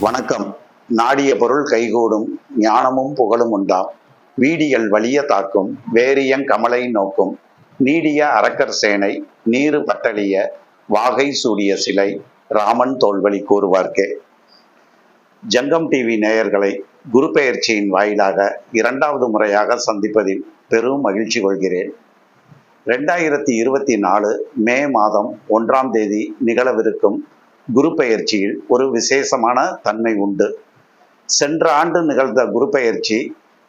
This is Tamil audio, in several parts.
வணக்கம். நாடிய பொருள் கைகூடும் ஞானமும் புகழும் உண்டாம் வீடியல் வலிய தாக்கும் வேரியங் கமலை நோக்கும். நீடிய அரக்கர் சேனை நீரு பட்டளிய வாகை சூடிய சிலை ராமன் தோல்வழி கூறுவார்க்கே. ஜங்கம் டிவி நேயர்களை குரு பெயர்ச்சியின் வாயிலாக இரண்டாவது முறையாக சந்திப்பதில் பெரும் மகிழ்ச்சி கொள்கிறேன். ரெண்டாயிரத்தி இருபத்தி நாலு மே மாதம் ஒன்றாம் தேதி நிகழவிருக்கும் குரு பெயர்ச்சியில் ஒரு விசேஷமான தன்மை உண்டு. சென்ற ஆண்டு நிகழ்ந்த குரு பெயர்ச்சி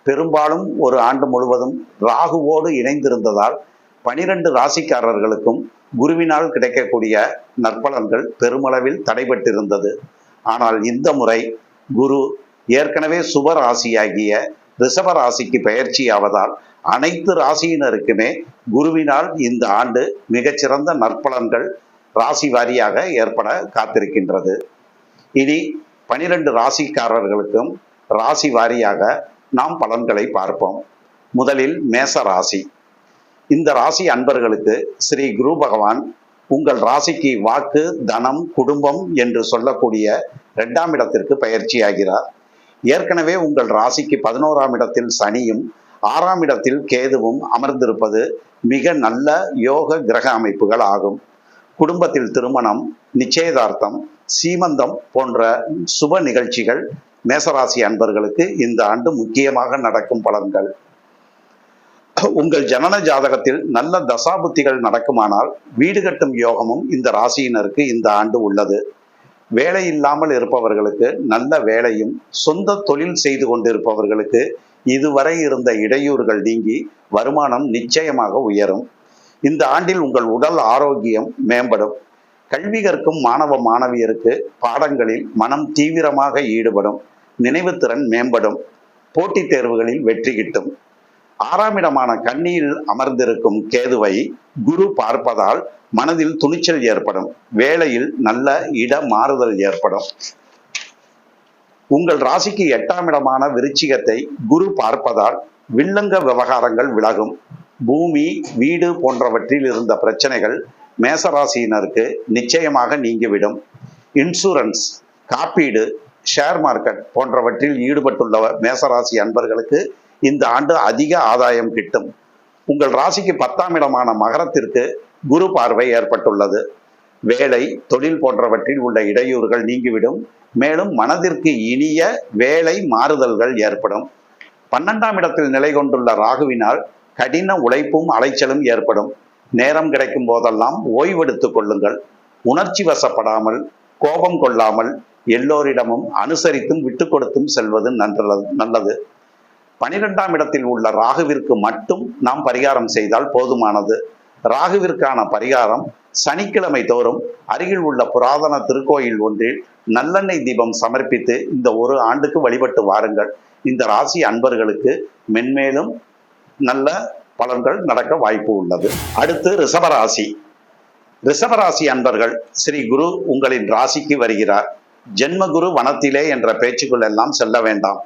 பெரும்பாலும் ஒரு ஆண்டு முழுவதும் ராகுவோடு இணைந்திருந்ததால் பனிரெண்டு ராசிக்காரர்களுக்கும் குருவினால் கிடைக்கக்கூடிய நற்பலன்கள் பெருமளவில் தடைபட்டிருந்தது. ஆனால் இந்த முறை குரு ஏற்கனவே சுப ராசியாகிய ரிஷப ராசிக்கு பெயர்ச்சியாவதால் அனைத்து ராசியினருக்குமே குருவினால் இந்த ஆண்டு மிகச்சிறந்த நற்பலன்கள் ராசி வாரியாக ஏற்பட காத்திருக்கின்றது. இனி பனிரெண்டு ராசிக்காரர்களுக்கும் ராசி வாரியாக நாம் பலன்களை பார்ப்போம். முதலில் மேச ராசி. இந்த ராசி அன்பர்களுக்கு ஸ்ரீ குரு பகவான் உங்கள் ராசிக்கு வாக்கு தனம் குடும்பம் என்று சொல்லக்கூடிய இரண்டாம் இடத்திற்கு பயிற்சியாகிறார். ஏற்கனவே உங்கள் ராசிக்கு பதினோராம் இடத்தில் சனியும் ஆறாம் இடத்தில் கேதுவும் அமர்ந்திருப்பது மிக நல்ல யோக கிரக அமைப்புகள் ஆகும். குடும்பத்தில் திருமணம் நிச்சயதார்த்தம் சீமந்தம் போன்ற சுப நிகழ்ச்சிகள் மேசராசி அன்பர்களுக்கு இந்த ஆண்டு முக்கியமாக நடக்கும் பலன்கள். உங்கள் ஜனன ஜாதகத்தில் நல்ல தசாபுத்திகள் நடக்குமானால் வீடு கட்டும் யோகமும் இந்த ராசியினருக்கு இந்த ஆண்டு உள்ளது. வேலை இல்லாமல் இருப்பவர்களுக்கு நல்ல வேலையும் சொந்த தொழில் செய்து கொண்டிருப்பவர்களுக்கு இதுவரை இருந்த இடையூறுகள் நீங்கி வருமானம் நிச்சயமாக உயரும். இந்த ஆண்டில் உங்கள் உடல் ஆரோக்கியம் மேம்படும். கல்வி கற்கும் மாணவ மாணவியருக்கு பாடங்களில் மனம் தீவிரமாக ஈடுபடும் நினைவுத்திறன் மேம்படும் போட்டித் தேர்வுகளில் வெற்றி கிட்டும். ஆறாம் இடமான கன்னியில் அமர்ந்திருக்கும் கேதுவை குரு பார்ப்பதால் மனதில் துணிச்சல் ஏற்படும். வேலையில் நல்ல இட மாறுதல் ஏற்படும். உங்கள் ராசிக்கு எட்டாம் இடமான விருச்சிகத்தை குரு பார்ப்பதால் வில்லங்க விவகாரங்கள் விலகும். பூமி வீடு போன்றவற்றில் இருந்த பிரச்சனைகள் மேசராசியினருக்கு நிச்சயமாக நீங்கிவிடும். இன்சூரன்ஸ் காப்பீடு ஷேர் மார்க்கெட் போன்றவற்றில் ஈடுபட்டுள்ள மேசராசி அன்பர்களுக்கு இந்த ஆண்டு அதிக ஆதாயம் கிட்டும். உங்கள் ராசிக்கு பத்தாம் இடமான மகரத்திற்கு குரு பார்வை ஏற்பட்டுள்ளது. வேலை தொழில் போன்றவற்றில் உள்ள இடையூறுகள் நீங்கிவிடும். மேலும் மனதிற்கு இனிய வேலை மாறுதல்கள் ஏற்படும். பன்னெண்டாம் இடத்தில் நிலை கொண்டுள்ள ராகுவினால் கடின உழைப்பும் அலைச்சலும் ஏற்படும். நேரம் கிடைக்கும் போதெல்லாம் ஓய்வெடுத்துக் கொள்ளுங்கள். உணர்ச்சி வசப்படாமல் கோபம் கொள்ளாமல் எல்லோரிடமும் அனுசரித்தும் விட்டு கொடுத்தும் செல்வது நல்லது நல்லது. பனிரெண்டாம் இடத்தில் உள்ள ராகுவிற்கு மட்டும் நாம் பரிகாரம் செய்தால் போதுமானது. ராகுவிற்கான பரிகாரம் சனிக்கிழமை தோறும் அருகில் உள்ள புராதன திருக்கோயில் ஒன்றில் நல்லெண்ணெய் தீபம் சமர்ப்பித்து இந்த ஒரு ஆண்டுக்கு வழிபட்டு வாருங்கள். இந்த ராசி அன்பர்களுக்கு மென்மேலும் நல்ல பலன்கள் நடக்க வாய்ப்பு உள்ளது. அடுத்து ரிஷபராசி ரிஷபராசி அன்பர்கள் ஸ்ரீ குரு உங்களின் ராசிக்கு வருகிறார். ஜென்மகுரு வனத்திலே என்ற பேச்சுக்கள் எல்லாம் செல்ல வேண்டாம்.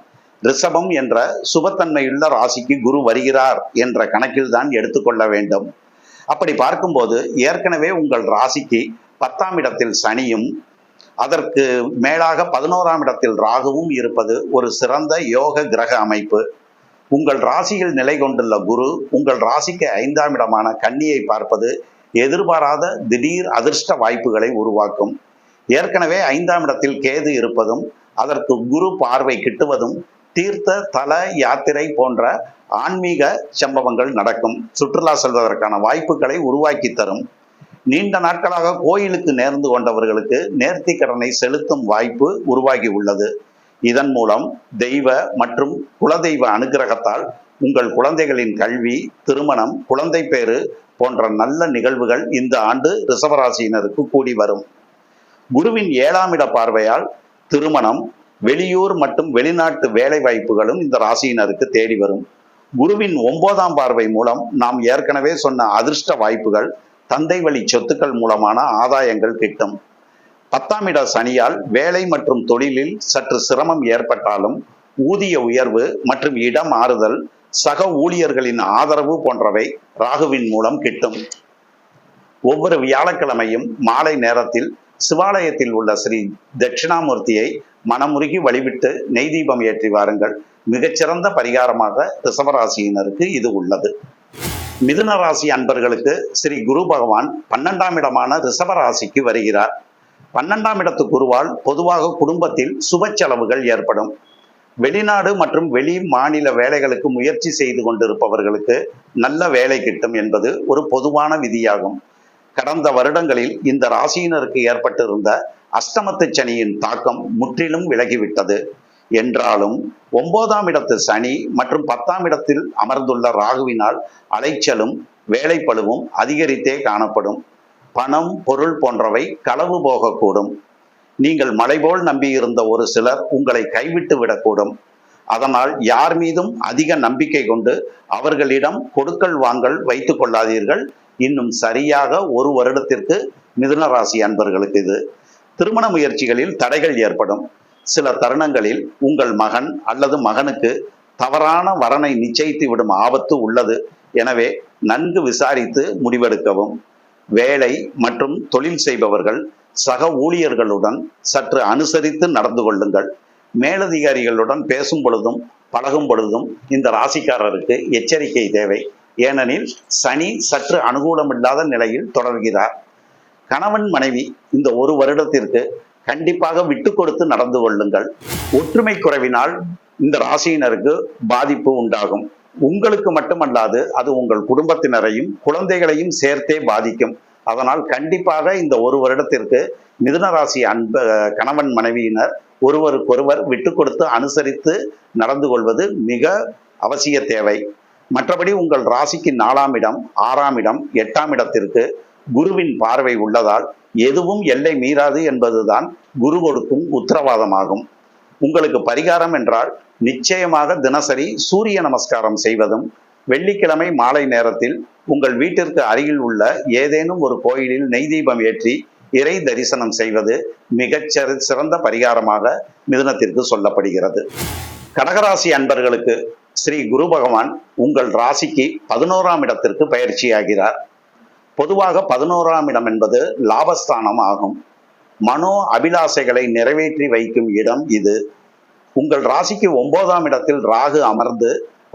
ரிஷபம் என்ற சுபத்தன்மையுள்ள ராசிக்கு குரு வருகிறார் என்ற கணக்கில் தான் எடுத்துக்கொள்ள வேண்டும். அப்படி பார்க்கும்போது ஏற்கனவே உங்கள் ராசிக்கு பத்தாம் இடத்தில் சனியும் அதற்கு மேலாக பதினோராம் இடத்தில் ராகுவும் இருப்பது ஒரு சிறந்த யோக கிரக அமைப்பு. உங்கள் ராசியில் நிலை கொண்டுள்ள குரு உங்கள் ராசிக்கு ஐந்தாம் இடமான கன்னியை பார்ப்பது எதிர்பாராத திடீர் அதிர்ஷ்ட வாய்ப்புகளை உருவாக்கும். ஏற்கனவே ஐந்தாம் இடத்தில் கேது இருப்பதும் அதற்கு குரு பார்வை கிட்டுவதும் தீர்த்த தல யாத்திரை போன்ற ஆன்மீக சம்பவங்கள் நடக்கும். சுற்றுலா செல்வதற்கான வாய்ப்புகளை உருவாக்கி தரும். நீண்ட நாட்களாக கோயிலுக்கு நேர்ந்து கொண்டவர்களுக்கு நேர்த்தி கடனை செலுத்தும் வாய்ப்பு உருவாகி உள்ளது. இதன் மூலம் தெய்வ மற்றும் குலதெய்வ அனுகிரகத்தால் உங்கள் குழந்தைகளின் கல்வி திருமணம் குழந்தை பேறு போன்ற நல்ல நிகழ்வுகள் இந்த ஆண்டு ரிசவராசியினருக்கு கூடி வரும். குருவின் ஏழாம் இட பார்வையால் திருமணம் வெளியூர் மற்றும் வெளிநாட்டு வேலை வாய்ப்புகளும் இந்த ராசியினருக்கு தேடி வரும். குருவின் ஒன்பதாம் பார்வை மூலம் நாம் ஏற்கனவே சொன்ன அதிர்ஷ்ட வாய்ப்புகள் தந்தை வழி சொத்துக்கள் மூலமான ஆதாயங்கள் கிட்டும். பத்தாம் இட சனியால் வேலை மற்றும் தொழிலில் சற்று சிரமம் ஏற்பட்டாலும் ஊதிய உயர்வு மற்றும் இடம் மாறுதல் சக ஊழியர்களின் ஆதரவு போன்றவை ராகுவின் மூலம் கிட்டும். ஒவ்வொரு வியாழக்கிழமையும் மாலை நேரத்தில் சிவாலயத்தில் உள்ள ஸ்ரீ தட்சிணாமூர்த்தியை மனமுருகி வழிவிட்டு நெய் தீபம் ஏற்றி வாருங்கள். மிகச்சிறந்த பரிகாரமாக ரிஷபராசியினருக்கு இது உள்ளது. மிதுன ராசி அன்பர்களுக்கு ஸ்ரீ குரு பகவான் பன்னெண்டாம் இடமான ரிசவராசிக்கு வருகிறார். பன்னெண்டாம் இடத்து குருவால் பொதுவாக குடும்பத்தில் சுப செலவுகள் ஏற்படும். வெளிநாடு மற்றும் வெளி மாநில வேலைகளுக்கு முயற்சி செய்து கொண்டிருப்பவர்களுக்கு நல்ல வேலை கிட்டும் என்பது ஒரு பொதுவான விதியாகும். கடந்த வருடங்களில் இந்த ராசியினருக்கு ஏற்பட்டிருந்த அஷ்டமத்து சனியின் தாக்கம் முற்றிலும் விலகிவிட்டது. என்றாலும் ஒன்பதாம் இடத்து சனி மற்றும் பத்தாம் இடத்தில் அமர்ந்துள்ள ராகுவினால் அலைச்சலும் வேலைப்பழுவும் அதிகரித்தே காணப்படும். பணம் பொருள் போன்றவை களவு போகக்கூடும். நீங்கள் மலைபோல் நம்பியிருந்த ஒரு சிலர் உங்களை கைவிட்டு விடக்கூடும். அதனால் யார் மீதும் அதிக நம்பிக்கை கொண்டு அவர்களிடம் கொடுக்கல் வாங்கல் வைத்துக் கொள்ளாதீர்கள். இன்னும் சரியாக ஒரு வருடத்திற்கு மிதுன ராசி அன்பர்களுக்கு இது. திருமண முயற்சிகளில் தடைகள் ஏற்படும். சில தருணங்களில் உங்கள் மகன் அல்லது மகனுக்கு தவறான வரனை நிச்சயித்து விடும் ஆபத்து உள்ளது. எனவே நன்கு விசாரித்து முடிவெடுக்கவும். வேலை மற்றும் தொழில் செய்பவர்கள் சக ஊழியர்களுடன் சற்று அனுசரித்து நடந்து கொள்ளுங்கள். மேலதிகாரிகளுடன் பேசும் பொழுதும் பழகும் பொழுதும் இந்த ராசிக்காரருக்கு எச்சரிக்கை தேவை. ஏனெனில் சனி சற்று அனுகூலமில்லாத நிலையில் தொடர்கிறார். கணவன் மனைவி இந்த ஒரு வருடத்திற்கு கண்டிப்பாக விட்டு கொடுத்து நடந்து கொள்ளுங்கள். ஒற்றுமை குறைவினால் இந்த ராசியினருக்கு பாதிப்பு உண்டாகும். உங்களுக்கு மட்டுமல்லாது அது உங்கள் குடும்பத்தினரையும் குழந்தைகளையும் சேர்த்தே பாதிக்கும். அதனால் கண்டிப்பாக இந்த ஒரு வருடத்திற்கு மிதுன ராசி அன்ப கணவன் மனைவியினர் ஒருவருக்கொருவர் விட்டு கொடுத்து அனுசரித்து நடந்து கொள்வது மிக அவசிய தேவை. மற்றபடி உங்கள் ராசிக்கு நாலாம் இடம் ஆறாம் இடம் எட்டாம் இடத்திற்கு குருவின் பார்வை உள்ளதால் எதுவும் எல்லை மீறாது என்பதுதான் குரு கொடுக்கும் உத்தரவாதமாகும். உங்களுக்கு பரிகாரம் என்றால் நிச்சயமாக தினசரி சூரிய நமஸ்காரம் செய்வதும் வெள்ளிக்கிழமை மாலை நேரத்தில் உங்கள் வீட்டிற்கு அருகில் உள்ள ஏதேனும் ஒரு கோயிலில் நெய் தீபம் ஏற்றி இறை தரிசனம் செய்வது மிகச் சிறந்த பரிகாரமாக மிதுனத்திற்கு சொல்லப்படுகிறது. கடகராசி அன்பர்களுக்கு ஸ்ரீ குரு பகவான் உங்கள் ராசிக்கு பதினோராம் இடத்திற்கு பயிற்சியாகிறார். பொதுவாக பதினோராம் இடம் என்பது லாபஸ்தானம் ஆகும். மனோ அபிலாசைகளை நிறைவேற்றி வைக்கும் இடம் இது. உங்கள் ராசிக்கு ஒன்பதாம் இடத்தில் ராகு அமர்ந்து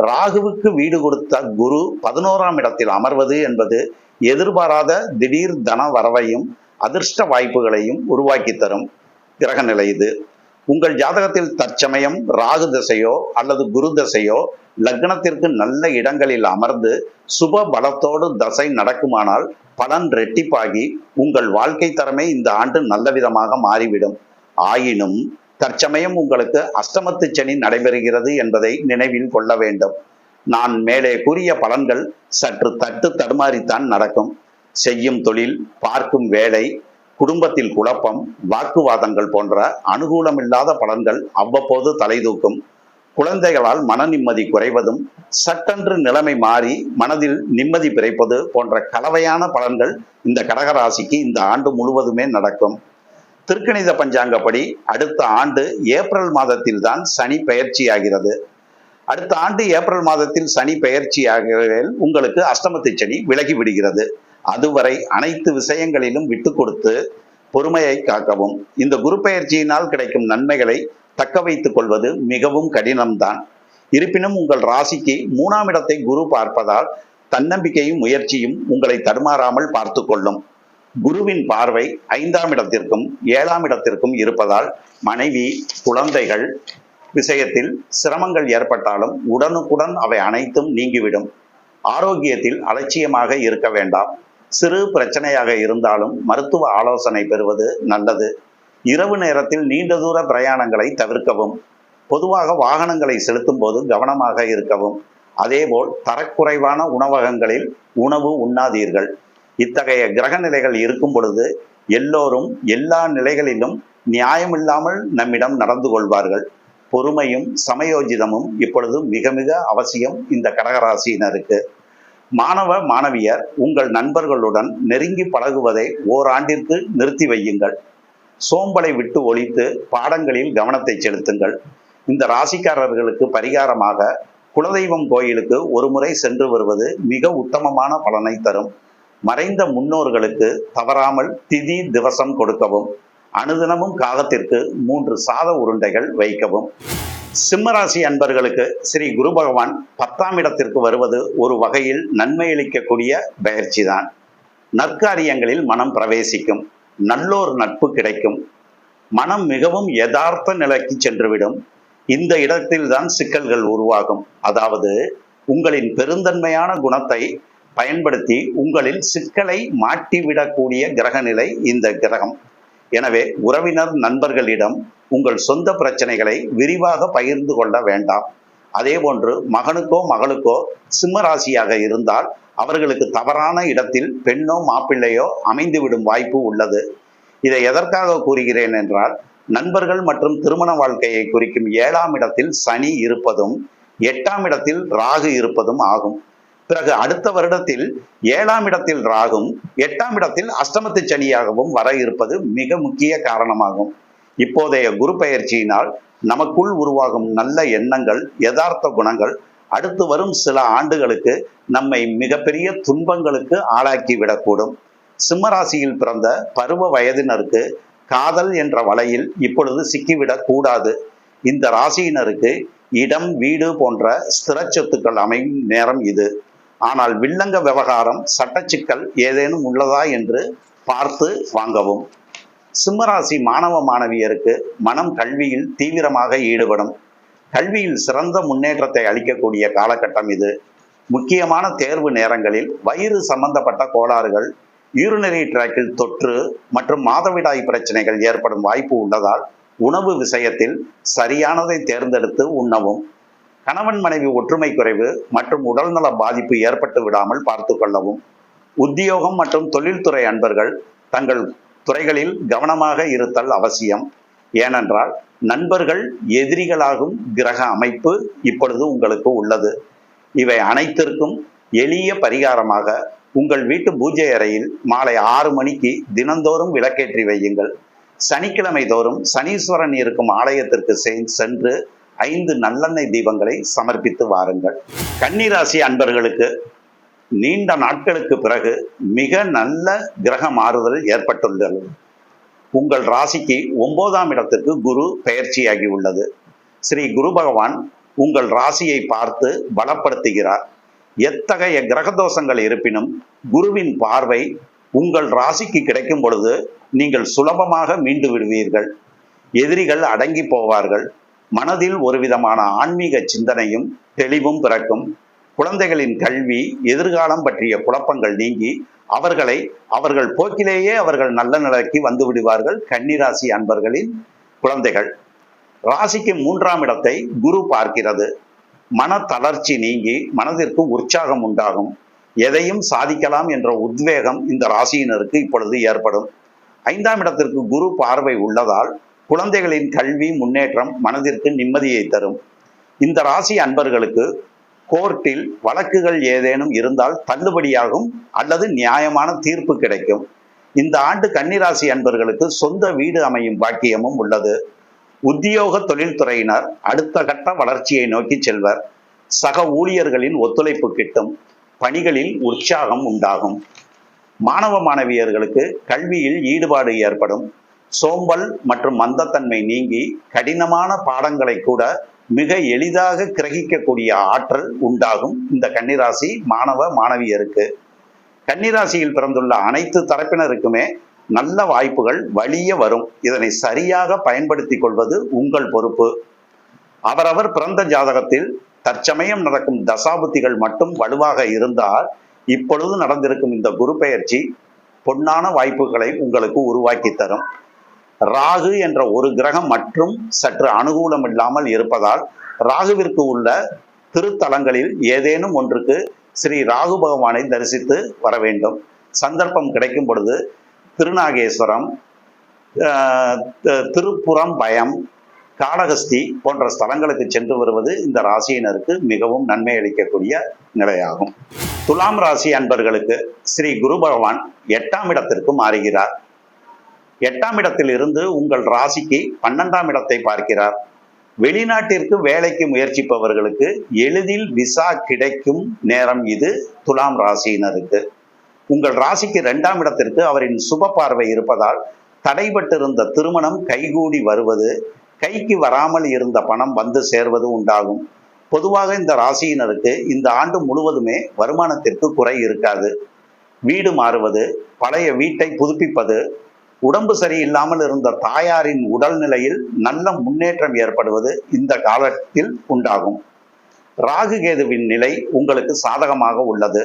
ராகுவுக்கு வீடு கொடுத்த குரு பதினோராம் இடத்தில் அமர்வது என்பது எதிர்பாராத திடீர் தன வரவையும் அதிர்ஷ்ட வாய்ப்புகளையும் உருவாக்கி தரும் கிரக நிலை இது. உங்கள் ஜாதகத்தில் தற்சமயம் ராகு தசையோ அல்லது குரு தசையோ லக்னத்திற்கு நல்ல இடங்களில் அமர்ந்து சுப பலத்தோடு தசை நடக்குமானால் பலன் ரெட்டிப்பாகி உங்கள் வாழ்க்கை தரமே இந்த ஆண்டு நல்ல விதமாக மாறிவிடும். ஆயினும் தற்சமயம் உங்களுக்கு அஷ்டமத்து சனி நடைபெறுகிறது என்பதை நினைவில் கொள்ள வேண்டும். நான் மேலே கூறிய பலன்கள் சற்று தட்டு தடுமாறித்தான் நடக்கும். செய்யும் தொழில் பார்க்கும் வேலை குடும்பத்தில் குழப்பம் வாக்குவாதங்கள் போன்ற அனுகூலமில்லாத பலன்கள் அவ்வப்போது தலைதூக்கும். குழந்தைகளால் மன நிம்மதி குறைவதும் சட்டென்று நிலைமை மாறி மனதில் நிம்மதி பிறப்பது போன்ற கலவையான பலன்கள் இந்த கடகராசிக்கு இந்த ஆண்டு முழுவதுமே நடக்கும். திருக்கணித பஞ்சாங்கப்படி அடுத்த ஆண்டு ஏப்ரல் மாதத்தில் தான் சனி பெயர்ச்சியாகிறது. அடுத்த ஆண்டு ஏப்ரல் மாதத்தில் சனி பெயர்ச்சியாகிறதில் உங்களுக்கு அஷ்டமத்து சனி விலகி விடுகிறது. அதுவரை அனைத்து விஷயங்களிலும் விட்டு கொடுத்து பொறுமையை காக்கவும். இந்த குரு பயிற்சியினால் கிடைக்கும் நன்மைகளை தக்க வைத்துக் கொள்வது மிகவும் கடினம்தான். இருப்பினும் உங்கள் ராசிக்கு மூணாம் இடத்தை குரு பார்ப்பதால் தன்னம்பிக்கையும் முயற்சியும் உங்களை தடுமாறாமல் பார்த்து கொள்ளும். குருவின் பார்வை ஐந்தாம் இடத்திற்கும் ஏழாம் இடத்திற்கும் இருப்பதால் மனைவி குழந்தைகள் விஷயத்தில் சிரமங்கள் ஏற்பட்டாலும் உடனுக்குடன் அவை அனைத்தும் நீங்கிவிடும். ஆரோக்கியத்தில் அலட்சியமாக இருக்க வேண்டாம். சிறு பிரச்சனையாக இருந்தாலும் மருத்துவ ஆலோசனை பெறுவது நல்லது. இரவு நேரத்தில் நீண்ட தூர பிரயாணங்களை தவிர்க்கவும் பொதுவாக வாகனங்களை செலுத்தும் போது கவனமாக இருக்கவும் அதேபோல் தரக்குறைவான உணவகங்களில் உணவு உண்ணாதீர்கள். இத்தகைய கிரக நிலைகள் இருக்கும் பொழுது எல்லோரும் எல்லா நிலைகளிலும் நியாயமில்லாமல் நம்மிடம் நடந்து கொள்வார்கள். பொறுமையும் சமயோஜிதமும் இப்பொழுது மிக மிக அவசியம் இந்த கடகராசியினருக்கு. மாணவ மாணவியர் உங்கள் நண்பர்களுடன் நெருங்கி பழகுவதை ஓராண்டிற்கு நிறுத்தி வையுங்கள். சோம்பலை விட்டு ஒழித்து பாடங்களில் கவனத்தை செலுத்துங்கள். இந்த ராசிக்காரர்களுக்கு பரிகாரமாக குலதெய்வம் கோயிலுக்கு ஒரு முறை சென்று வருவது மிக உத்தமமான பலனை தரும். மறைந்த முன்னோர்களுக்கு தவறாமல் திதி திவசம் கொடுக்கவும் அனுதினமும் காகத்திற்கு மூன்று சாத உருண்டைகள் வைக்கவும். சிம்மராசி அன்பர்களுக்கு ஸ்ரீ குரு பகவான் பத்தாம் இடத்திற்கு வருவது ஒரு வகையில் நன்மை அளிக்கக்கூடிய பயிற்சிதான். நற்காரியங்களில் மனம் பிரவேசிக்கும் நல்லோர் நட்பு கிடைக்கும் மனம் மிகவும் யதார்த்த நிலைக்கு சென்றுவிடும். இந்த இடத்தில்தான் சிக்கல்கள் உருவாகும். அதாவது உங்களின் பெருந்தன்மையான குணத்தை பயன்படுத்தி உங்களில் சிக்கலை மாட்டிவிடக்கூடிய கிரகநிலை இந்த கிரகம். எனவே உறவினர் நண்பர்களிடம் உங்கள் சொந்த பிரச்சனைகளை விரிவாக பகிர்ந்து கொள்ள வேண்டாம். அதே போன்று மகனுக்கோ மகளுக்கோ சிம்ம ராசியாக இருந்தால் அவர்களுக்கு தவறான இடத்தில் பெண்ணோ மாப்பிள்ளையோ அமைந்துவிடும் வாய்ப்பு உள்ளது. இதை எதற்காக கூறுகிறேன் என்றால் நண்பர்கள் மற்றும் திருமண வாழ்க்கையை குறிக்கும் ஏழாம் இடத்தில் சனி இருப்பதும் எட்டாம் இடத்தில் ராகு இருப்பதும் ஆகும். பிறகு அடுத்த வருடத்தில் ஏழாம் இடத்தில் ராகும் எட்டாம் இடத்தில் அஷ்டமத்து சனியாகவும் வர இருப்பது மிக முக்கிய காரணமாகும். இப்போதைய குரு பயிற்சியினால் நமக்குள் உருவாகும் நல்ல எண்ணங்கள் யதார்த்த குணங்கள் அடுத்து வரும் சில ஆண்டுகளுக்கு நம்மை மிகப்பெரிய துன்பங்களுக்கு ஆளாக்கி விடக்கூடும். சிம்மராசியில் பிறந்த பருவ வயதினருக்கு காதல் என்ற வலையில் இப்பொழுது சிக்கிவிடக் கூடாது. இந்த ராசியினருக்கு இடம் வீடு போன்ற ஸ்திர சொத்துக்கள் அமையும் நேரம் இது. ஆனால் வில்லங்க விவகாரம் சட்டச்சிக்கல் ஏதேனும் உள்ளதா என்று பார்த்து வாங்கவும். சிம்மராசி மாணவ மாணவியருக்கு மனம் கல்வியில் தீவிரமாக ஈடுபடும். கல்வியில் சிறந்த முன்னேற்றத்தை அளிக்கக்கூடிய காலகட்டம் இது. முக்கியமான தேர்வு நேரங்களில் வயிறு சம்பந்தப்பட்ட கோளாறுகள் யூரினரி டிராக்கில் தொற்று மற்றும் மாதவிடாய் பிரச்சனைகள் ஏற்படும் வாய்ப்பு உள்ளதால் உணவு விஷயத்தில் சரியானதை தேர்ந்தெடுத்து உண்ணவும். கணவன் மனைவி ஒற்றுமை குறைவு மற்றும் உடல்நல பாதிப்பு ஏற்பட்டு விடாமல் பார்த்து கொள்ளவும். உத்தியோகம் மற்றும் தொழில்துறை அன்பர்கள் தங்கள் துறைகளில் கவனமாக இருத்தல் அவசியம். ஏனென்றால் நண்பர்கள் எதிரிகளாகும் கிரக அமைப்பு இப்பொழுது உங்களுக்கு உள்ளது. இவை அனைத்திற்கும் எளிய பரிகாரமாக உங்கள் வீட்டு பூஜை அறையில் மாலை ஆறு மணிக்கு தினந்தோறும் விளக்கேற்றி வையுங்கள். சனிக்கிழமை தோறும் சனீஸ்வரன் இருக்கும் ஆலயத்திற்கு சென்று ஐந்து நல்லெண்ணெய் தீபங்களை சமர்ப்பித்து வாருங்கள். கன்னிராசி அன்பர்களுக்கு நீண்ட நாட்களுக்கு பிறகு மிக நல்ல கிரக மாறுதல் ஏற்பட்டுள்ளது உங்கள் ராசிக்கு ஒன்பதாம் இடத்திற்கு குரு பெயர்ச்சியாகி உள்ளது. ஸ்ரீ குரு பகவான் உங்கள் ராசியை பார்த்து பலப்படுத்துகிறார். எத்தகைய கிரக தோஷங்கள் இருப்பினும் குருவின் பார்வை உங்கள் ராசிக்கு கிடைக்கும் பொழுது நீங்கள் சுலபமாக மீண்டு விடுவீர்கள். எதிரிகள் அடங்கி போவார்கள். மனதில் ஒரு விதமான ஆன்மீக சிந்தனையும் தெளிவும் பிறக்கும். குழந்தைகளின் கல்வி எதிர்காலம் பற்றிய குழப்பங்கள் நீங்கி அவர்களை அவர்கள் போக்கிலேயே அவர்கள் நல்ல நிலைக்கு வந்து விடுவார்கள் கன்னிராசி அன்பர்களின் குழந்தைகள். ராசிக்கு மூன்றாம் இடத்தை குரு பார்க்கிறது. மன தளர்ச்சி நீங்கி மனதிற்கு உற்சாகம் உண்டாகும். எதையும் சாதிக்கலாம் என்ற உத்வேகம் இந்த ராசியினருக்கு இப்பொழுது ஏற்படும். ஐந்தாம் இடத்திற்கு குரு பார்வை உள்ளதால் குழந்தைகளின் கல்வி முன்னேற்றம் மனதிற்கு நிம்மதியை தரும். இந்த ராசி அன்பர்களுக்கு கோர்ட்டில் வழக்குகள் ஏதேனும் இருந்தால் தள்ளுபடியாகும் அல்லது நியாயமான தீர்ப்பு கிடைக்கும். இந்த ஆண்டு கன்னிராசி அன்பர்களுக்கு சொந்த வீடு அமையும் பாக்கியமும் உள்ளது. உத்தியோக தொழில்துறையினர் அடுத்த கட்ட வளர்ச்சியை நோக்கி செல்வர். சக ஊழியர்களின் ஒத்துழைப்பு கிட்டும். பணிகளில் உற்சாகம் உண்டாகும். மாணவ மாணவியர்களுக்கு கல்வியில் ஈடுபாடு ஏற்படும். சோம்பல் மற்றும் மந்தத்தன்மை நீங்கி கடினமான பாடங்களை கூட மிக எளிதாக கிரகிக்கக்கூடிய ஆற்றல் உண்டாகும் இந்த கன்னிராசி மாணவ மாணவியருக்கு. கன்னிராசியில் பிறந்துள்ள அனைத்து தரப்பினருக்குமே நல்ல வாய்ப்புகள் வழிய வரும். இதனை சரியாக பயன்படுத்திக் கொள்வது உங்கள் பொறுப்பு. அவரவர் பிறந்த ஜாதகத்தில் தற்சமயம் நடக்கும் தசாபுத்திகள் மட்டும் வலுவாக இருந்தால் இப்பொழுது நடந்திருக்கும் இந்த குரு பெயர்ச்சி பொன்னான வாய்ப்புகளை உங்களுக்கு உருவாக்கி தரும். ராகு என்ற ஒரு கிரகம் மற்றும் சற்று அனுகூலம் இல்லாமல் இருப்பதால் ராகுவிற்கு உள்ள திருத்தலங்களில் ஏதேனும் ஒன்றுக்கு ஸ்ரீ ராகு பகவானை தரிசித்து வர வேண்டும். சந்தர்ப்பம் கிடைக்கும் பொழுது திருநாகேஸ்வரம் திருப்புறம் பயம் காளகஸ்தி போன்ற ஸ்தலங்களுக்கு சென்று வருவது இந்த ராசியினருக்கு மிகவும் நன்மை அளிக்கக்கூடிய நிலையாகும். துலாம் ராசி அன்பர்களுக்கு ஸ்ரீ குரு பகவான் எட்டாம் இடத்திற்கு மாறுகிறார். எட்டாம் இடத்தில் இருந்து உங்கள் ராசிக்கு பன்னெண்டாம் இடத்தை பார்க்கிறார். வெளிநாட்டிற்கு வேலைக்கு முயற்சிப்பவர்களுக்கு எளிதில் விசா கிடைக்கும் நேரம் இது துலாம் ராசியினருக்கு. உங்கள் ராசிக்கு இரண்டாம் இடத்திற்கு அவரின் சுப பார்வை இருப்பதால் தடைபட்டிருந்த திருமணம் கைகூடி வருவது கைக்கு வராமல் இருந்த பணம் வந்து சேர்வது உண்டாகும். பொதுவாக இந்த ராசியினருக்கு இந்த ஆண்டு முழுவதுமே வருமானத்திற்கு குறை இருக்காது. வீடு மாறுவது பழைய வீட்டை புதுப்பிப்பது உடம்பு சரியில்லாமல் இருந்த தாயாரின் உடல்நிலையில் நல்ல முன்னேற்றம் ஏற்படுவது இந்த காலத்தில் உண்டாகும். ராகு கேதுவின் நிலை உங்களுக்கு சாதகமாக உள்ளது.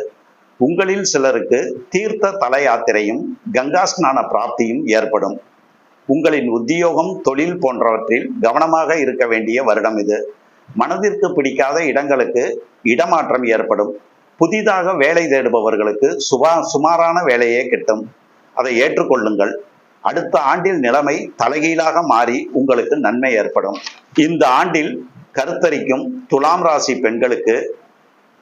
உங்களில் சிலருக்கு தீர்த்த தல யாத்திரையும் கங்கா ஸ்நான பிராப்தியும் ஏற்படும். உங்களின் உத்தியோகம் தொழில் போன்றவற்றில் கவனமாக இருக்க வேண்டிய வருடம் இது. மனதிற்கு பிடிக்காத இடங்களுக்கு இடமாற்றம் ஏற்படும். புதிதாக வேலை தேடுபவர்களுக்கு சுபா சுமாரான வேலையே கிட்டும். அதை ஏற்றுக்கொள்ளுங்கள். அடுத்த ஆண்டில் நிலைமை தலைகீழாக மாறி உங்களுக்கு நன்மை ஏற்படும். இந்த ஆண்டில் கருத்தரிக்கும் துலாம் ராசி பெண்களுக்கு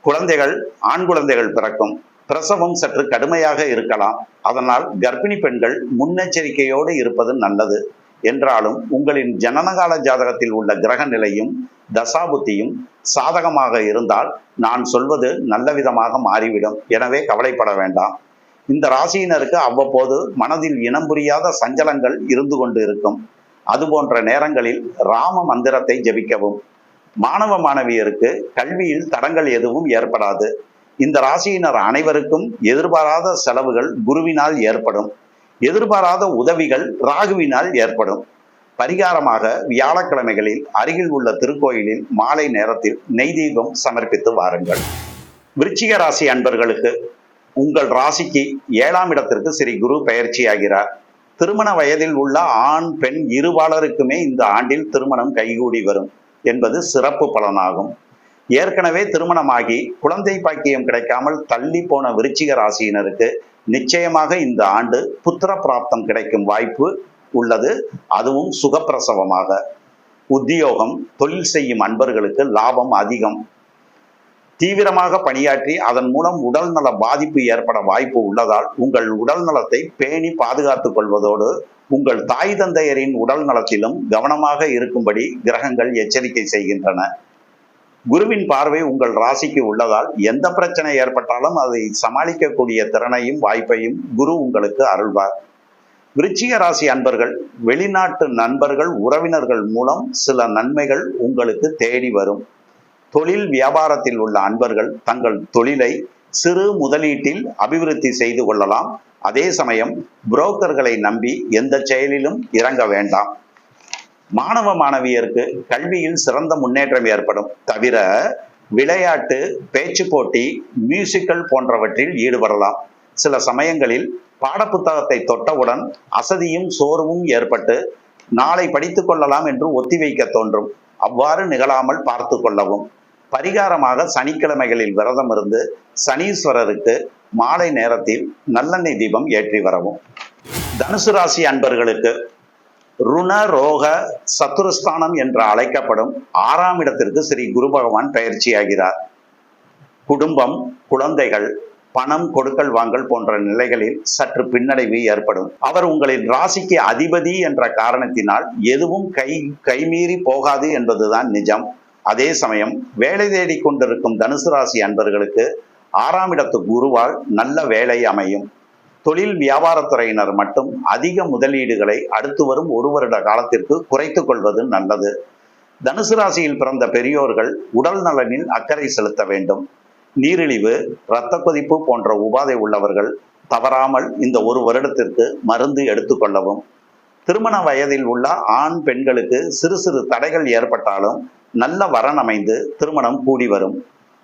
குழந்தைகள் ஆண் குழந்தைகள் பிறக்கும். பிரசவம் சற்று கடுமையாக இருக்கலாம். அதனால் கர்ப்பிணி பெண்கள் முன்னெச்சரிக்கையோடு இருப்பது நல்லது. என்றாலும் உங்களின் ஜனனகால ஜாதகத்தில் உள்ள கிரக நிலையும் தசாபுத்தியும் சாதகமாக இருந்தால் நான் சொல்வது நல்ல விதமாக மாறிவிடும். எனவே கவலைப்பட வேண்டாம். இந்த ராசியினருக்கு அவ்வப்போது மனதில் இனம் புரியாத சஞ்சலங்கள் இருந்து கொண்டு இருக்கும் அது போன்ற நேரங்களில் ராம மந்திரத்தை ஜபிக்கவும். மாணவ மாணவியருக்கு கல்வியில் தடங்கள் எதுவும் ஏற்படாது. இந்த ராசியினர் அனைவருக்கும் எதிர்பாராத செலவுகள் குருவினால் ஏற்படும். எதிர்பாராத உதவிகள் ராகுவினால் ஏற்படும். பரிகாரமாக வியாழக்கிழமைகளில் அருகில் உள்ள திருக்கோயிலில் மாலை நேரத்தில் நெய் தீபம் சமர்ப்பித்து வாருங்கள். விருச்சிக ராசி அன்பர்களுக்கு உங்கள் ராசிக்கு ஏழாம் இடத்திற்கு ஸ்ரீ குரு பெயர்ச்சியாகிறார் திருமண வயதில் உள்ள ஆண் பெண் இருபாலருக்குமே இந்த ஆண்டில் திருமணம் கைகூடி வரும் என்பது சிறப்பு பலனாகும். ஏற்கனவே திருமணமாகி குழந்தை பாக்கியம் கிடைக்காமல் தள்ளி போன விருச்சிக ராசியினருக்கு நிச்சயமாக இந்த ஆண்டு புத்திர பிராப்தம் கிடைக்கும் வாய்ப்பு உள்ளது. அதுவும் சுகப்பிரசவமாக. உத்தியோகம் தொழில் செய்யும் அன்பர்களுக்கு லாபம் அதிகம். தீவிரமாக பணியாற்றி அதன் மூலம் உடல் நல பாதிப்பு ஏற்பட வாய்ப்பு உள்ளதால் உங்கள் உடல் நலத்தை பேணி பாதுகாத்துக் கொள்வதோடு உங்கள் தாய் தந்தையரின் உடல் நலத்திலும் கவனமாக இருக்கும்படி கிரகங்கள் எச்சரிக்கை செய்கின்றன. குருவின் பார்வை உங்கள் ராசிக்கு உள்ளதால் எந்த பிரச்சனை ஏற்பட்டாலும் அதை சமாளிக்கக்கூடிய திறனையும் வாய்ப்பையும் குரு உங்களுக்கு அருள்வார். விருச்சிக ராசி அன்பர்கள் வெளிநாட்டு நண்பர்கள் உறவினர்கள் மூலம் சில நன்மைகள் உங்களுக்கு தேடி வரும். தொழில் வியாபாரத்தில் உள்ள அன்பர்கள் தங்கள் தொழிலை சிறு முதலீட்டில் அபிவிருத்தி செய்து கொள்ளலாம். அதே சமயம் புரோக்கர்களை நம்பி எந்த செயலிலும் இறங்க வேண்டாம். மாணவ மாணவியருக்கு கல்வியில் சிறந்த முன்னேற்றம் ஏற்படும். தவிர விளையாட்டு பேச்சு போட்டி மியூசிக்கல் போன்றவற்றில் ஈடுபடலாம். சில சமயங்களில் பாடப்புத்தகத்தை தொட்டவுடன் அசதியும் சோர்வும் ஏற்பட்டு நாளை படித்துக் கொள்ளலாம் என்று ஒத்திவைக்க தோன்றும். அவ்வாறு நிகழாமல் பார்த்து கொள்ளவும். பரிகாரமாக சனிக்கிழமைகளில் விரதம் இருந்து சனீஸ்வரருக்கு மாலை நேரத்தில் நல்லெண்ணெய் தீபம் ஏற்றி வரவும். தனுசு ராசி அன்பர்களுக்கு ருண ரோக சத்துருஸ்தானம் என்று அழைக்கப்படும் ஆறாம் இடத்திற்கு ஸ்ரீ குரு பகவான் பயிற்சியாகிறார். குடும்பம் குழந்தைகள் பணம் கொடுக்கல் வாங்கல் போன்ற நிலைகளில் சற்று பின்னடைவு ஏற்படும். அவர் உங்களின் ராசிக்கு அதிபதி என்ற காரணத்தினால் எதுவும் கை கைமீறி போகாது என்பதுதான் நிஜம். அதே சமயம் வேலை தேடிக் கொண்டிருக்கும் தனுசு ராசி அன்பர்களுக்கு ஆறாம் இடத்து குருவால் நல்ல வேலை அமையும். தொழில் வியாபாரத்துறையினர் மட்டும் அதிக முதலீடுகளை அடுத்து வரும் ஒரு வருட காலத்திற்கு குறைத்து கொள்வது நல்லது. தனுசு ராசியில் பிறந்த பெரியோர்கள் உடல் நலனில் அக்கறை செலுத்த வேண்டும். நீரிழிவு இரத்த கொதிப்பு போன்ற உபாதை உள்ளவர்கள் தவறாமல் இந்த ஒரு வருடத்திற்கு மருந்து எடுத்துக்கொள்ளவும் திருமண வயதில் உள்ள ஆண் பெண்களுக்கு சிறு சிறு தடைகள் ஏற்பட்டாலும் நல்ல வரன் அமைந்து திருமணம் கூடி வரும்.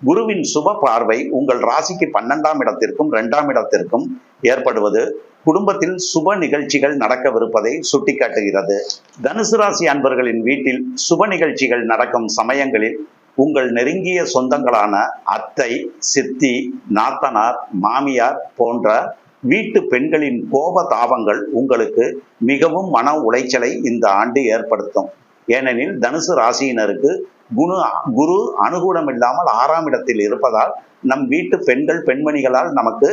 குருவின் சுப பார்வை உங்கள் ராசிக்கு பன்னெண்டாம் இடத்திற்கும் இரண்டாம் இடத்திற்கும் ஏற்படுவது. குடும்பத்தில் சுப நிகழ்ச்சிகள் நடக்கவிருப்பதை சுட்டிக்காட்டுகிறது. தனுசு ராசி அன்பர்களின் வீட்டில் சுப நிகழ்ச்சிகள் நடக்கும் சமயங்களில் உங்கள் நெருங்கிய சொந்தங்களான அத்தை சித்தி நாத்தனார் மாமியார் போன்ற வீட்டு பெண்களின் கோப தாபங்கள் உங்களுக்கு மிகவும் மன உளைச்சலை இந்த ஆண்டு ஏற்படுத்தும். ஏனெனில் தனுசு ராசியினருக்கு குணு குரு அனுகூலம் இல்லாமல் ஆறாம் இடத்தில் இருப்பதால் நம் வீட்டு பெண்கள் பெண்மணிகளால் நமக்கு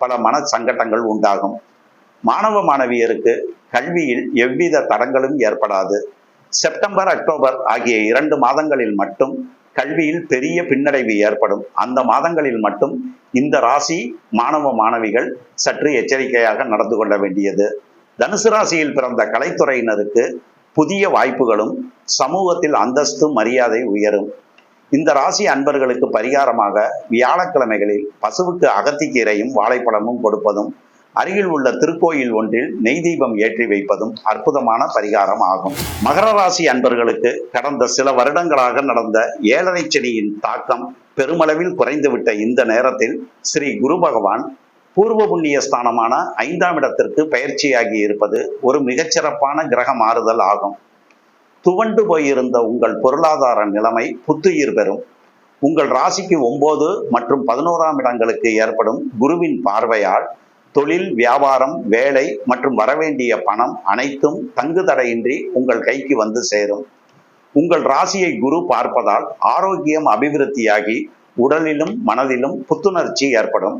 பல மன சங்கடங்கள் உண்டாகும். மாணவ மாணவியருக்கு கல்வியில் எவ்வித தடங்களும் ஏற்படாது. செப்டம்பர் அக்டோபர் ஆகிய இரண்டு மாதங்களில் மட்டும் கல்வியில் பெரிய பின்னடைவு ஏற்படும். அந்த மாதங்களில் மட்டும் இந்த ராசி மாணவ மாணவிகள் சற்று எச்சரிக்கையாக நடந்து கொள்ள வேண்டியது. தனுசு ராசியில் பிறந்த கலைத்துறையினருக்கு புதிய வாய்ப்புகளும் சமூகத்தில் அந்தஸ்து மரியாதை உயரும். இந்த ராசி அன்பர்களுக்கு பரிகாரமாக வியாழக்கிழமைகளில் பசுவுக்கு அகத்திக்கீரையும் வாழைப்பழமும் கொடுப்பதும் அருகில் உள்ள திருக்கோயில் ஒன்றில் நெய் தீபம் ஏற்றி வைப்பதும் அற்புதமான பரிகாரம் ஆகும். மகர ராசி அன்பர்களுக்கு கடந்த சில வருடங்களாக நடந்த ஏழரை செடியின் தாக்கம் பெருமளவில் குறைந்துவிட்ட இந்த நேரத்தில் ஸ்ரீ குரு பகவான் பூர்வ புண்ணிய ஸ்தானமான ஐந்தாம் இடத்திற்கு பயிற்சியாகி இருப்பது ஒரு மிகச்சிறப்பான கிரக மாறுதல் ஆகும். துவண்டு போயிருந்த உங்கள் பொருளாதார நிலைமை புத்துயிர் பெறும். உங்கள் ராசிக்கு ஒன்பது மற்றும் பதினோராம் இடங்களுக்கு ஏற்படும் குருவின் பார்வையால் தொழில் வியாபாரம் வேலை மற்றும் வரவேண்டிய பணம் அனைத்தும் தங்கு தடையின்றி உங்கள் கைக்கு வந்து சேரும். உங்கள் ராசியை குரு பார்ப்பதால் ஆரோக்கியம் அபிவிருத்தியாகி உடலிலும் மனதிலும் புத்துணர்ச்சி ஏற்படும்.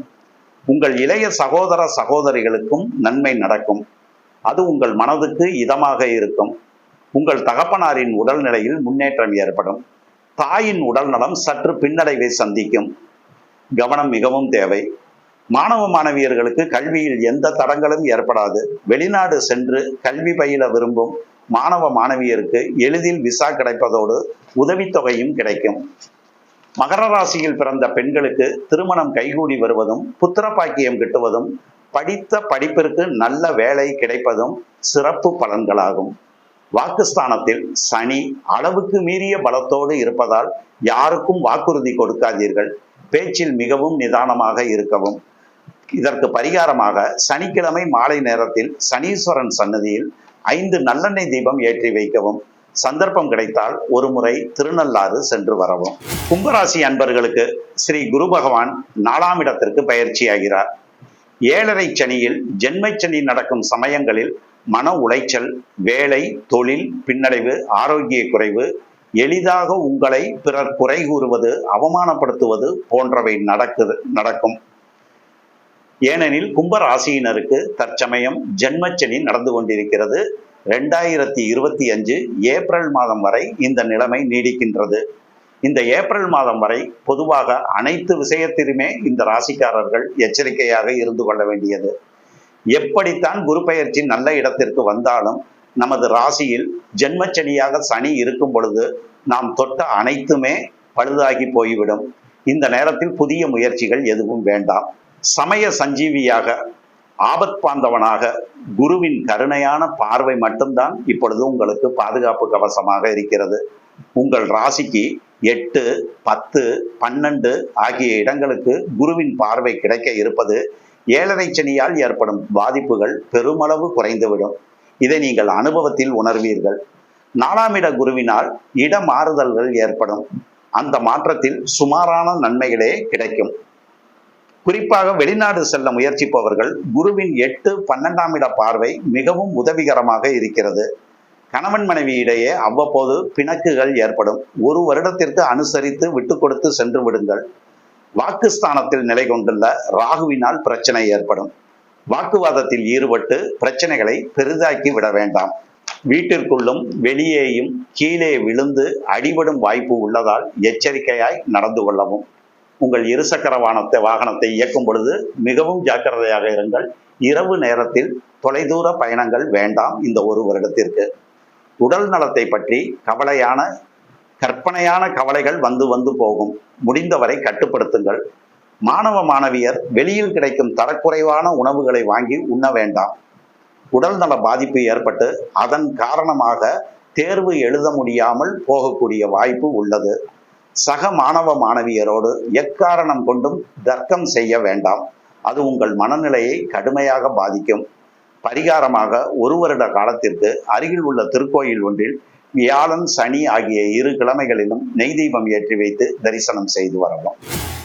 உங்கள் இளைய சகோதர சகோதரிகளுக்கும் நன்மை நடக்கும். அது உங்கள் மனதுக்கு இதமாக இருக்கும். உங்கள் தகப்பனாரின் உடல்நிலையில் முன்னேற்றம் ஏற்படும். தாயின் உடல்நலம் சற்று பின்னடைவை சந்திக்கும். கவனம் மிகவும் தேவை. மாணவ மாணவியர்களுக்கு கல்வியில் எந்த தடங்களும் ஏற்படாது. வெளிநாடு சென்று கல்வி பயில விரும்பும் மாணவ மாணவியருக்கு எளிதில் விசா கிடைப்பதோடு உதவித்தொகையும் கிடைக்கும். மகர ராசியில் பிறந்த பெண்களுக்கு திருமணம் கைகூடி வருவதும் புத்திர பாக்கியம் கிட்டுவதும் படித்த படிப்பிற்கு நல்ல வேலை கிடைப்பதும் சிறப்பு பலன்களாகும். வாக்குஸ்தானத்தில் சனி அளவுக்கு மீறிய பலத்தோடு இருப்பதால் யாருக்கும் வாக்குறுதி கொடுக்காதீர்கள். பேச்சில் மிகவும் நிதானமாக இருக்கவும். இதற்கு பரிகாரமாக சனிக்கிழமை மாலை நேரத்தில் சனீஸ்வரன் சன்னதியில் ஐந்து நல்லெண்ணெய் தீபம் ஏற்றி வைக்கவும். சந்தர்ப்பம் கிடைத்தால் ஒரு முறை திருநள்ளாறு சென்று வரவும். கும்பராசி அன்பர்களுக்கு ஸ்ரீ குரு பகவான் நாலாம் இடத்திற்கு பயிற்சியாகிறார். ஏழரை சனியில் ஜென்மை சனி நடக்கும் சமயங்களில் மன உளைச்சல் வேலை தொழில் பின்னடைவு ஆரோக்கிய குறைவு எளிதாக உங்களை பிறர் குறை கூறுவது அவமானப்படுத்துவது போன்றவை நடக்குது நடக்கும். ஏனெனில் கும்ப ராசியினருக்கு தற்சமயம் ஜென்மச்சனி நடந்து கொண்டிருக்கிறது. ரெண்டாயிரத்தி இருபத்தி அஞ்சு ஏப்ரல் மாதம் வரை இந்த நிலைமை நீடிக்கின்றது. இந்த ஏப்ரல் மாதம் வரை பொதுவாக அனைத்து விஷயத்திலுமே இந்த ராசிக்காரர்கள் எச்சரிக்கையாக இருந்து கொள்ள வேண்டியது. எப்படித்தான் குரு பயிற்சி நல்ல இடத்திற்கு வந்தாலும் நமது ராசியில் ஜென்மச்சனியாக சனி இருக்கும் பொழுது நாம் தொட்ட அனைத்துமே பழுதாகி போய்விடும். இந்த நேரத்தில் புதிய முயற்சிகள் எதுவும் வேண்டாம். சமய சஞ்சீவியாக ஆபத் பாந்தவனாக குருவின் கருணையான பார்வை மட்டும்தான் இப்பொழுது உங்களுக்கு பாதுகாப்பு கவசமாக இருக்கிறது. உங்கள் ராசிக்கு எட்டு பத்து பன்னெண்டு ஆகிய இடங்களுக்கு குருவின் பார்வை கிடைக்க இருப்பது ஏழரை சனியால் ஏற்படும் பாதிப்புகள் பெருமளவு குறைந்துவிடும். இதை நீங்கள் அனுபவத்தில் உணர்வீர்கள். நாலாம் இட குருவினால் இட மாறுதல்கள் ஏற்படும். அந்த மாற்றத்தில் சுமாரான நன்மைகளே கிடைக்கும். குறிப்பாக வெளிநாடு செல்ல முயற்சிப்பவர்கள் குருவின் எட்டு பன்னெண்டாம் இட பார்வை மிகவும் உதவிகரமாக இருக்கிறது. கணவன் மனைவி இடையே அவ்வப்போது பிணக்குகள் ஏற்படும். ஒரு வருடத்திற்கு அனுசரித்து விட்டு கொடுத்து சென்று விடுங்கள். வாக்குஸ்தானத்தில் நிலை கொண்டுள்ள ராகுவினால் பிரச்சனை ஏற்படும். வாக்குவாதத்தில் ஈடுபட்டு பிரச்சனைகளை பெரிதாக்கி விட வேண்டாம். வீட்டிற்குள்ளும் வெளியேயும் கீழே விழுந்து அடிபடும் வாய்ப்பு உள்ளதால் எச்சரிக்கையாய் நடந்து கொள்ளவும். உங்கள் இருசக்கர வாகனத்தை வாகனத்தை இயக்கும் பொழுது மிகவும் ஜாக்கிரதையாக இருங்கள். இரவு நேரத்தில் தொலைதூர பயணங்கள் வேண்டாம் இந்த ஒரு வருடத்திற்கு. உடல் நலத்தை பற்றி கவலையான கற்பனையான கவலைகள் வந்து வந்து போகும். முடிந்தவரை கட்டுப்படுத்துங்கள். மாணவ மாணவியர் வெளியில் கிடைக்கும் தரக்குறைவான உணவுகளை வாங்கி உண்ண வேண்டாம். உடல்நல பாதிப்பு ஏற்பட்டு அதன் காரணமாக தேர்வு எழுத முடியாமல் போகக்கூடிய வாய்ப்பு உள்ளது. சக மாணவ மாணவியரோடு எக்காரணம் கொண்டும் தர்க்கம் செய்ய வேண்டாம். அது உங்கள் மனநிலையை கடுமையாக பாதிக்கும். பரிகாரமாக ஒரு வருட காலத்திற்கு அருகில் உள்ள திருக்கோயில் ஒன்றில் வியாழன் சனி ஆகிய இரு கிழமைகளிலும் நெய் தீபம் ஏற்றி வைத்து தரிசனம் செய்து வரவும்.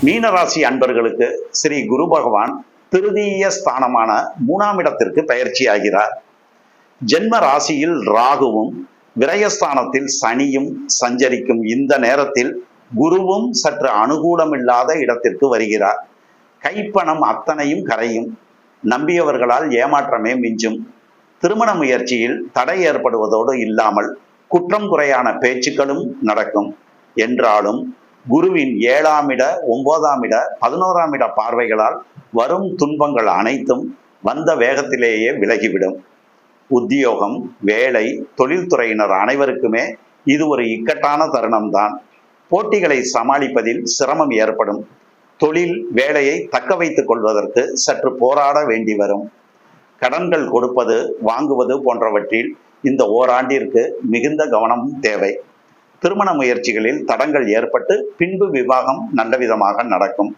மீனராசி அன்பர்களுக்கு ஸ்ரீ குரு பகவான் திருதீய ஸ்தானமான மூணாம் இடத்திற்கு பயிற்சி ஆகிறார் ஜென்ம ராசியில் ராகுவும் விரயஸ்தானத்தில் சனியும் சஞ்சரிக்கும் இந்த நேரத்தில் குருவும் சற்று அனுகூலமில்லாத இடத்திற்கு வருகிறார். கைப்பணம் அத்தனையும் கரையும். நம்பியவர்களால் ஏமாற்றமே மிஞ்சும். திருமண முயற்சியில் தடை ஏற்படுவதோடு இல்லாமல் குற்றம் குறையான பேச்சுக்களும் நடக்கும். என்றாலும் குருவின் ஏழாம் இட ஒன்பதாம் இட பதினோராம் இட பார்வைகளால் வரும் துன்பங்கள் அனைத்தும் வந்த வேகத்திலேயே விலகிவிடும். உத்தியோகம் வேலை தொழில்துறையினர் அனைவருக்குமே இது ஒரு இக்கட்டான தருணம்தான். போட்டிகளை சமாளிப்பதில் சிரமம் ஏற்படும். தொழில் வேலையை தக்க வைத்துக் கொள்வதற்கு சற்று போராட வேண்டி வரும். கடன்கள் கொடுப்பது வாங்குவது போன்றவற்றில் இந்த ஓராண்டிற்கு மிகுந்த கவனமும் தேவை. திருமண முயற்சிகளில் தடங்கள் ஏற்பட்டு பின்பு விவாகம் நல்ல விதமாக நடக்கும்.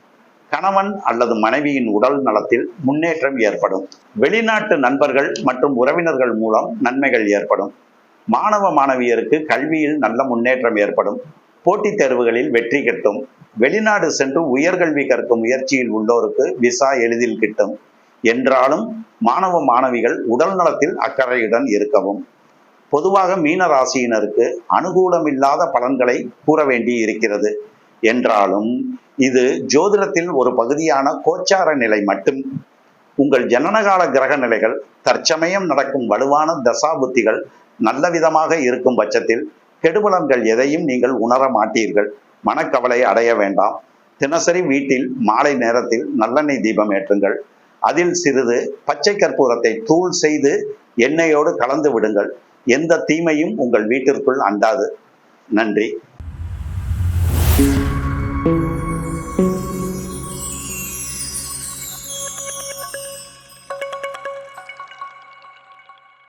கணவன் அல்லது மனைவியின் உடல் நலத்தில் முன்னேற்றம் ஏற்படும். வெளிநாட்டு நண்பர்கள் மற்றும் உறவினர்கள் மூலம் நன்மைகள் ஏற்படும். மாணவ மாணவியருக்கு கல்வியில் நல்ல முன்னேற்றம் ஏற்படும். போட்டித் தேர்வுகளில் வெற்றி கிட்டும். வெளிநாடு சென்று உயர்கல்வி கற்கும் முயற்சியில் உள்ளோருக்கு விசா எளிதில் கிட்டும். என்றாலும் மாணவ மாணவிகள் உடல் நலத்தில் அக்கறையுடன் இருக்கவும். பொதுவாக மீன ராசியினருக்கு அனுகூலமில்லாத பலன்களை கூற வேண்டி இருக்கிறது. என்றாலும் இது ஜோதிடத்தில் ஒரு பகுதியான கோச்சார நிலை மட்டும். உங்கள் ஜனனகால கிரக நிலைகள் தற்சமயம் நடக்கும் வலுவான தசாபுத்திகள் நல்ல விதமாக இருக்கும் பட்சத்தில் கெடுபலன்கள் எதையும் நீங்கள் உணர மாட்டீர்கள். மனக்கவலை அடைய வேண்டாம். தினசரி வீட்டில் மாலை நேரத்தில் நல்லெண்ணெய் தீபம் ஏற்றுங்கள். அதில் சிறிது பச்சை கற்பூரத்தை தூள் செய்து எண்ணெயோடு கலந்து விடுங்கள். எந்த தீமையும் உங்கள் வீட்டிற்குள் அண்டாது. நன்றி.